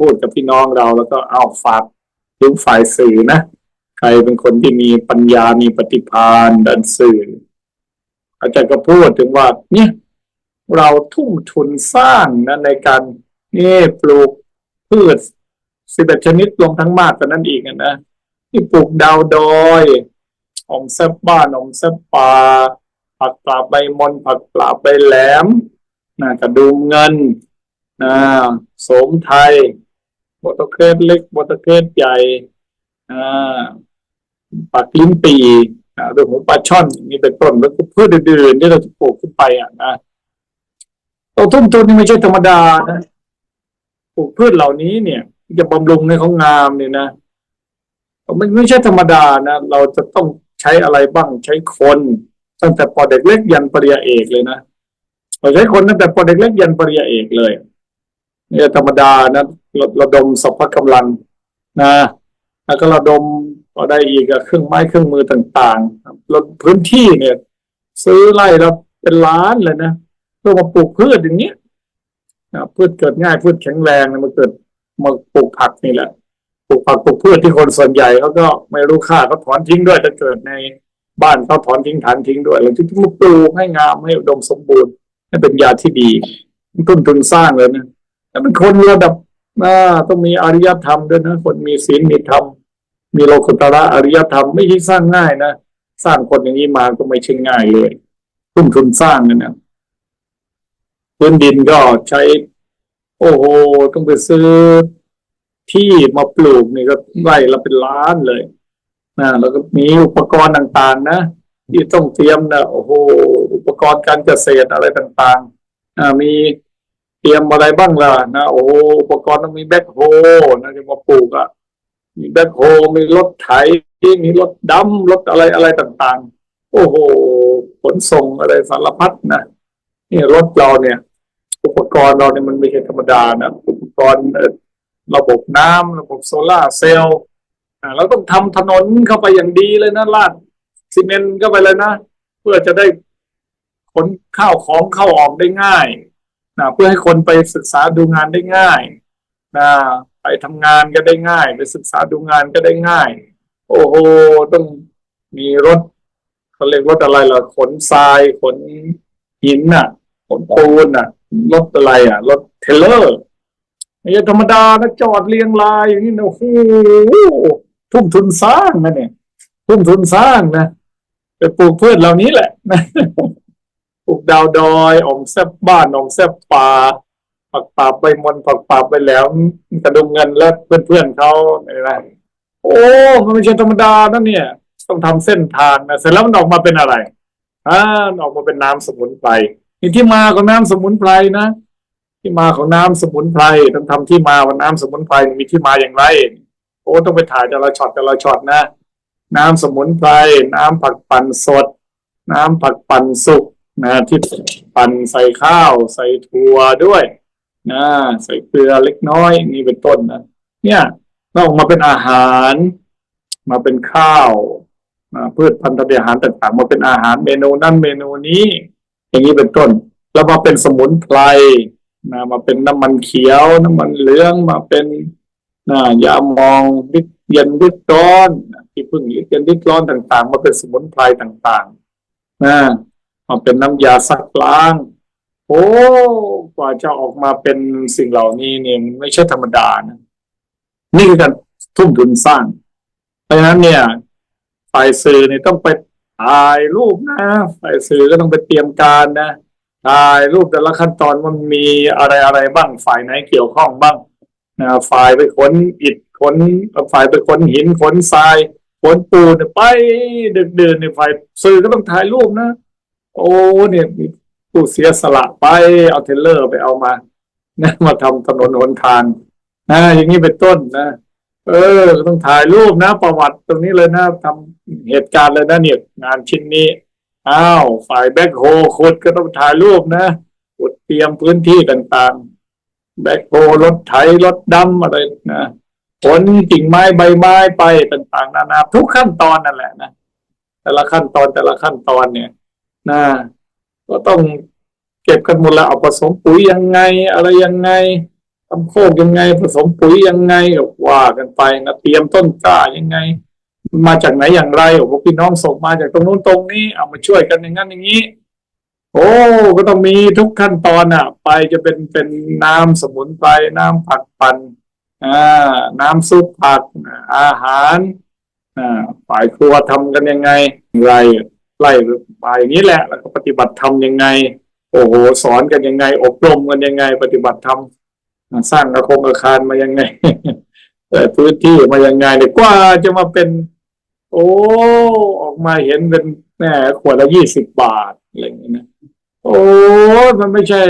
พูดกับพี่น้องเราแล้วก็เอาฝากถึงฝ่ายสื่อนะ ใครเป็นคนที่มีปัญญามีปฏิภาณด้านสื่อ อาจารย์ก็พูดถึงว่า เนี่ย เราทุ่มทุนสร้างนะในการนี่ปลูกพืชสิบเอ็ดชนิดรวมทั้งมากกว่านั้นอีกนะที่ปลูกดาวดอยอมแซบบ้านอมแซบป่าผักปลาใบมนผักปลาใบแหลมนะกระดุมเงินนะโสมไทย บอตเคสเล็กบอตเคสใหญ่อ่ากลิ้นปีอ่าเรื่องของปลาช่อนนี่เป็นต้นแล้วก็พืชอื่นๆที่เราจะปลูกขึ้นไปอะนะเราทุ่มทุนนี่ไม่ใช่ธรรมดานะปลูกพืชเหล่านี้เนี่ยจะบำรุงในของงามเนี่ยนะมันไม่ใช่ธรรมดานะเราจะต้องใช้อะไรบ้างใช้คน ตั้งแต่ปอเด็กเล็กยันปริญญาเอกเลยนะเราใช้คนตั้งแต่ปอเด็กเล็กยันปริญญาเอกเลยเนี่ยธรรมดานะ ระระดมสรรพกำลังนะแล้วก็ระดมก็ได้อีกอเครื่องไม้เครื่องมือต่างๆลดพื้นที่เนี่ย ซื้อไร่แล้วเป็นล้านเลยนะเพื่อมาปลูกพืชอย่างเงี้ยนะพืชเกิดง่ายพืชแข็งแรงนะมาเกิดมาปลูกผักนี่แหละปลูกผักปลูกพืชที่คนส่วนใหญ่เขาก็ไม่รู้ค่าเขาถอนทิ้งด้วยถ้าเกิดในบ้านเขาถอนทิ้งฐานทิ้งด้วยเราจะต้องมาปลูกให้งามให้อุดมสมบูรณ์ให้เป็นยาที่ดีต้นทุนสร้างเลยนะแล้วเป็นคนระดับ อ่าต้องมีอริยธรรมด้วยนะคนมีศีลมีธรรม มีโลกุตระอริยธรรมไม่ใช่สร้างง่ายนะสร้างคนอย่างนี้มาก็ไม่ใช่ง่ายเลยทุ่มทุนสร้างนะนะพื้นดินก็ใช้ โอ้โหต้องไปซื้อที่มาปลูกนี่ก็ไร่ละเป็นล้านเลยนะแล้วก็มีอุปกรณ์ต่างๆ นะที่ต้องเตรียมนะโอ้โหอุปกรณ์การเกษตรอะไรต่างๆนะมี เตรียมอะไรบ้างล่ะนะโอ้อุปกรณ์ต้องมีแบ็คโฮนะที่มาปลูกอะ่ะมีแบ็คโฮมีรถไถมีรถดำรถอะไรอะไรต่างๆ โอ้โหขนส่งอะไรสารพัดนะนี่รถเราเนี่ย อุปกรณ์เราเนี่ยมันไม่ใช่ธรรมดานะอุปกรณ์ระบบน้ำระบบโซลาเซลล์เราต้องทำถนนเข้าไปอย่างดีเลยนะลาดซีเมนต์เข้าไปเลยนะ เพื่อจะได้ขนข้าวของเข้าออกได้ง่าย นะเพื่อให้คนไปศึกษาดูงานได้ง่ายนะไปทำงานก็ได้ง่าย ไปศึกษาดูงานก็ได้ง่าย โอ้โหต้องมีรถเขาเรียกรถอะไรล่ะขนทรายขนหินน่ะขนปูนน่ะรถอะไรอะรถเทเลอร์ไม่ใช่ธรรมดานะจอดเรียงรายอย่างนี้นะโอ้โหทุ่มทุนสร้างนะเนี่ย ทุ่มทุนสร้างนะไปปลูกพืชเหล่านี้แหละนะ ลูกดาวดอยอมแซบบ้านอมแซบป่าผักป่าใบมอนผักป่าใบแหลมกระดุมเงินและเพื่อนๆเขาอะไรโอ้มันไม่ใช่ธรรมดานะเนี่ย ต้องทำเส้นทางนะเสร็จแล้วมันออกมาเป็นอะไรอ่าออกมาเป็นน้ำสมุนไพรนี่ที่มาของน้ำสมุนไพรนะที่มาของน้ำสมุนไพรต้องทำที่มาว่าน้ำสมุนไพรมีที่มาอย่างไร โอ้ต้องไปถ่ายแต่ละช็อตแต่ละช็อตนะ น้ำสมุนไพรน้ำผักปั่นสด น้ำผักปั่นสุก นะที่ปั่นใส่ข้าว ใส่ถั่วด้วยนะใส่เกลือเล็กน้อยนี่เป็นต้นนะเนี่ยต้องออกมาเป็นอาหาร มาเป็นข้าวนะพืชพันธุ์ธัญญาหารต่างๆ มาเป็นอาหารเมนูนั้นเมนูนี้ อย่างนี้เป็นต้น แล้วมาเป็นสมุนไพรนะมาเป็นน้ำมันเขียว น้ำมันเหลืองมาเป็นนะยามองดิเย็นดิร้อนที่พึ่งดิกเย็นดิร้อนต่าง ๆ มาเป็นสมุนไพรต่าง ๆ นะ มาเป็นน้ำยาซักล้าง โอ้กว่าจะออกมาเป็นสิ่งเหล่านี้เนี่ยไม่ใช่ธรรมดานะนี่คือการทุ่มทุนสร้าง เพราะฉะนั้นเนี่ยฝ่ายสื่อเนี่ยต้องไปถ่ายรูปนะฝ่ายสื่อก็ต้องไปเตรียมการนะถ่ายรูปแต่ละขั้นตอนมันมีอะไรอะไรบ้างฝ่ายไหนเกี่ยวข้องบ้างนะฝ่ายไปขนอิฐขนฝ่ายไปขนหินขนทรายขนปูนไปดึกเดินในฝ่ายสื่อก็ต้องถ่ายรูปนะ โอ้เนี่ยมีผู้เสียสละไปเอาเทเลอร์ไปเอามานะมาทำถนนหนทางนะอย่างนี้เป็นต้นนะเออต้องถ่ายรูปนะ ประวัติตรงนี้เลยนะทำเหตุการณ์เลยนะเนี่ยงานชิ้นนี้อ้าวฝ่ายแบ็คโฮขุดก็ต้องถ่ายรูปนะขุดเตรียมพื้นที่ต่างๆ แบ็คโฮรถไถรถดำอะไรนะขนกิ่งไม้ใบไม้ไปต่างๆ นานาทุกขั้นตอนนั่นแหละนะแต่ละขั้นตอนแต่ละขั้นตอนเนี่ย นะก็ต้องเก็บกันหมดแล้วเอาผสมปุ๋ยยังไง อะไรยังไงทำโคกยังไง ผสมปุ๋ยยังไงก็ว่ากันไปนะเตรียมต้นกล้ายังไง มาจากไหนอย่างไรโอ้พี่น้องส่งมาจากตรงนู้นตรงนี้เอามาช่วยกันอย่างนั้นอย่างนี้ โอ้ก็ต้องมีทุกขั้นตอนอะ ไปจะเป็นเป็นน้ำสมุนไพรน้ำผักปั่นอ่าน้ำซุปผักอาหารอ่าฝ่ายครัวทำกันยังไงไร ไล่ไปอย่างนี้แหละ แล้วก็ปฏิบัติทำยังไง โอ้โหสอนกันยังไง อบรมกันยังไง ปฏิบัติธรรมสร้างอาคงอาคารมายังไงเปิดพื้นที่มายังไงเนี่ยกว่าจะมาเป็น โอ้ออกมาเห็นเป็นแหมขวดละยี่สิบบาทอะไรอย่างเงี้ยนะโอ้มันไม่ใช่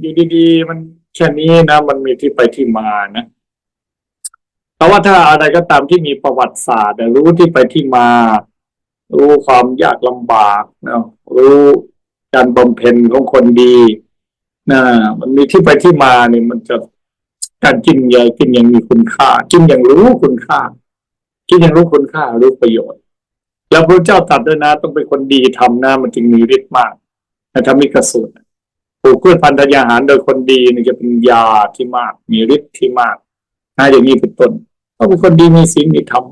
อยู่ดีๆ มันแค่นี้นะ มันมีที่ไปที่มานะแต่ว่าถ้าอะไรก็ตามที่มีประวัติศาสตร์รู้ที่ไปที่มา รู้ความยากลำบากนะรู้การบำเพ็ญของคนดีนะมันมีที่ไปที่มาเนี่ยมันจะการกินใหญ่กินอย่างมีคุณค่า กินอย่างรู้คุณค่า กินอย่างรู้คุณค่ารู้ประโยชน์ แล้วพระเจ้าตรัสด้วยนะต้องเป็นคนดีทำนะมันจึงมีฤทธิ์มากนะธรรมิกสูตรปลูกพืชพันธุ์ธัญญาหารโดยคนดีเนี่ยจะเป็นยาที่มาก มีฤทธิ์ที่มากนะอย่างนี้เป็นต้นถ้าเป็นคนดีมีศีลมีธรรม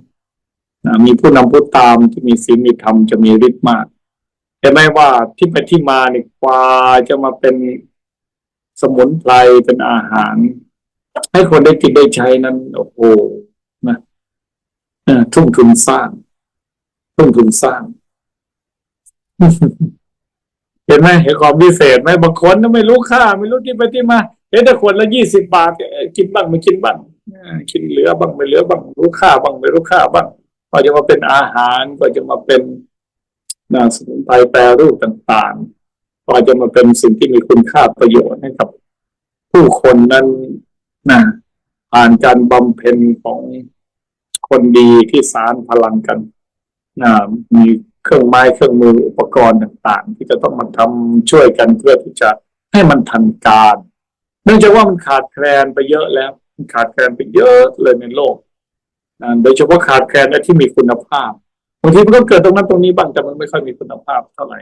นะมีผู้นำผู้ตามที่มีศีลมีธรรมจะมีฤทธิ์มาก แต่ไม่ว่าที่ไปที่มาเนี่ยกว่าจะมาเป็นสมุนไพรเป็นอาหาร ให้คนได้กินได้ใช้นั้น โอ้โหนะทุ่มทุนสร้างทุ่มทุนสร้างเห็นไหมเห็นความพิเศษไหมบางคนน่ะไม่รู้ค่า ไม่รู้ที่ไปที่มาเห็นแต่ขวดละยี่สิบบาทกินบ้างไม่กินบ้างกินเหลือบ้างไม่เหลือบ้างรู้ค่าบ้างไม่รู้ค่าบ้าง ก็จะมาเป็นอาหารก็จะมาเป็นนาสมุนไพรแปรรูปต่างๆ ก็จะมาเป็นสิ่งที่มีคุณค่าประโยชน์ให้กับ ผู้คนนั้นนะผ่านการบำเพ็ญของคนดีที่สารพลังกันนะมีเครื่องไม้เครื่องมืออุปกรณ์ต่าง ๆ ที่จะต้องมาทำช่วยกันเพื่อที่จะให้มันทันการ เนื่องจากว่ามันขาดแคลนไปเยอะแล้วขาดแคลนไปเยอะเลยในโลก โดยเฉพาะขาดแคลนและที่มีคุณภาพบางทีมันก็เกิดตรงนั้นตรงนี้บ้างแต่มันไม่ค่อยมีคุณภาพเท่าไหร่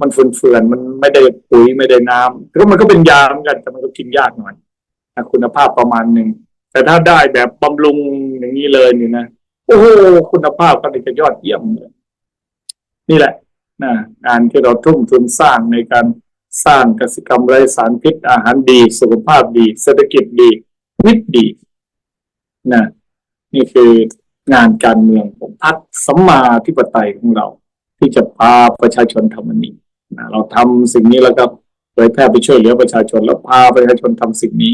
มันเฟื่อนมันไม่ได้ปุ๋ยไม่ได้น้ำแต่ก็มันก็เป็นยาเหมือนกันแต่มันก็กินยากหน่อยคุณภาพประมาณหนึ่งแต่ถ้าได้แบบบำรุงอย่างนี้เลยนี่นะโอ้โหคุณภาพก็จะยอดเยี่ยมเลยนี่แหละนะงานที่เราทุ่มทุนสร้างในการสร้างกสิกรรมไร้สารพิษอาหารดี สุขภาพดี เศรษฐกิจดีวิทย์ดีนะ นี่คืองานการเมืองของพรรคสัมมาธิปไตยของเรา ที่จะพาประชาชนทำมันนี้นะเราทำสิ่งนี้แล้วก็เผยแพร่ไปช่วยเหลือประชาชนแล้วพาประชาชนทำสิ่งนี้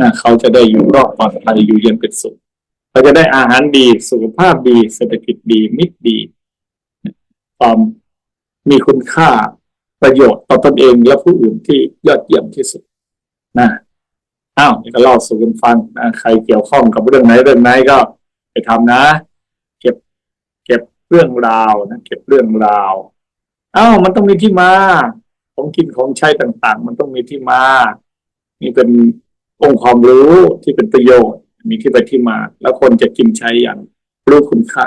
นะเขาจะได้อยู่รอดปลอดภัยอยู่เย็นเป็นสุขเราจะได้อาหารดีสุขภาพดี เศรษฐกิจดีมิตรดีความมีคุณค่าประโยชน์ต่อตนเองและผู้อื่นที่ยอดเยี่ยมที่สุดนะ อ้าวก็เล่าสู่กันฟังนะใครเกี่ยวข้องกับเรื่องไหนเรื่องไหนก็ไปทำนะ เก็บ เก็บเรื่องราวนะเก็บเรื่องราวอ้าวมันต้องมีที่มาของกินของใช้ต่าง ๆ มันต้องมีที่มานี่เป็นองค์ความรู้ที่เป็นประโยชน์ มีที่ไปที่มา แล้วคนจะกินใช้อย่างรู้คุณค่า